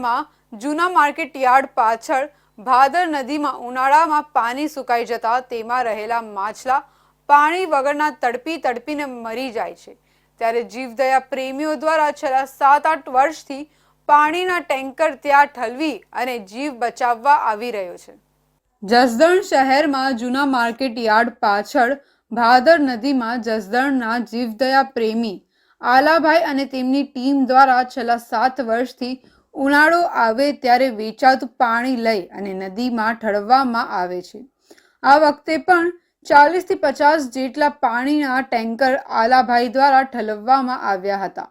શહેરમાં જૂના market yard પાછળ ભાદર નદીમાં ઉનાળામાં પાણી સુકાઈ જતા તેમાં રહેલા માછલા પાણી વગરના તડપી તડપીને મરી જાય છે. ત્યારે જીવદયા પ્રેમીઓ દ્વારા છેલ્લા સાત આઠ વર્ષથી પાણીના ટેન્કર ત્યાં ઠલવી અને જીવ બચાવવા આવી રહ્યો છે. જસદણ શહેરમાં જૂના માર્કેટ યાર્ડ પાછળ ભાદર નદીમાં જસદણના જીવદયા પ્રેમી આલાભાઈ અને તેમની ટીમ દ્વારા છેલ્લા સાત વર્ષથી ઉનાળો આવે ત્યારે વેચાતું પાણી લઈ અને નદીમાં ઠળવવામાં આવે છે. આ વખતે પણ ચાલીસથી પચાસ જેટલા પાણીના ટેન્કર આલાભાઈ દ્વારા ઠલવવામાં આવ્યા હતા.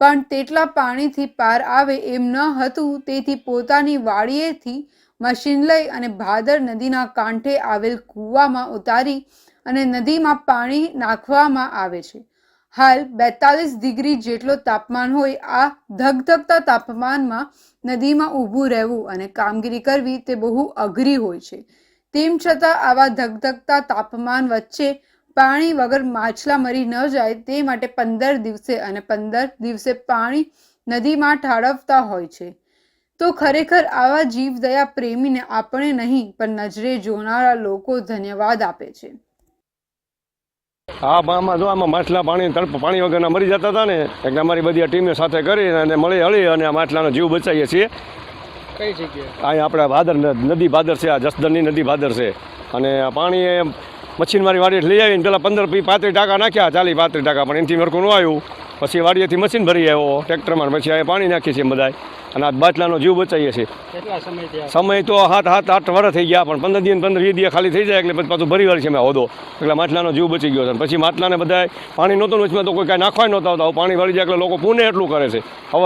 પણ તેટલા પાણીથી પાર આવે એમ ન હતું, તેથી પોતાની વાડીએથી મશીન લઈ અને ભાદર નદીના કાંઠે આવેલ કૂવામાં ઉતારી અને નદીમાં પાણી નાખવામાં આવે છે. હાલ બેતાલીસ ડિગ્રી જેટલો તાપમાન હોય, આ ધગધગતા તાપમાનમાં નદીમાં ઊભું રહેવું અને કામગીરી કરવી તે બહુ અઘરી હોય છે. તેમ છતાં આવા ધગધગતા તાપમાન વચ્ચે પાણી વગર માછલા મરી ન જાય તે માટે પંદર દિવસે અને પંદર દિવસે પાણી નદીમાં ઠાળવતા હોય છે. તો ખરેખર આવા જીવદયા પ્રેમીને આપણે નહીં, પણ નજરે જોનારા લોકો ધન્યવાદ આપે છે. હા આમાં જો આમાં માછલા પાણી તડપ પાણી વગરના મરી જતા હતા ને એટલે અમારી બધી આ ટીમે સાથે કરી અને મળી હળી અને આ માછલાનો જીવ બચાવીએ છીએ. કઈ જગ્યાએ? અહીંયા આપણે ભાદર નદી ભાદર છે આ જસદણની નદી ભાદર છે. અને આ પાણી એ વાડી વાડીએ લઈ આવીને પેલા પંદર પી પાંત્રીસ ટાકા નાખ્યા ચાલી પાંત્રીસ ટાકા પણ એનાથી મરકું ન આવ્યું. પછી વાડીએથી મશીન ભરી આવ્યો ટ્રેક્ટરમાં પછી અહીંયા પાણી નાખીએ છીએ બધાય. અને આ બાટલાનો જીવ બચાવીએ છીએ. સમય તો હાથ હાથ આઠ વર્ષ થઈ ગયા પણ પંદર દિવસ પંદર વીસ દિવસ ખાલી થઈ જાય એટલે પછી પાછું ભરી વાર છે મેં હોદો. એટલે માટલાનો જીવ બચી ગયો છે. પછી માટલાને બધા પાણી નહોતું વચમાં તો કોઈ કાંઈ નાખવા નહોતા આવતા પાણી ભરી જાય એટલે લોકો પૂને એટલું કરે છે. હવે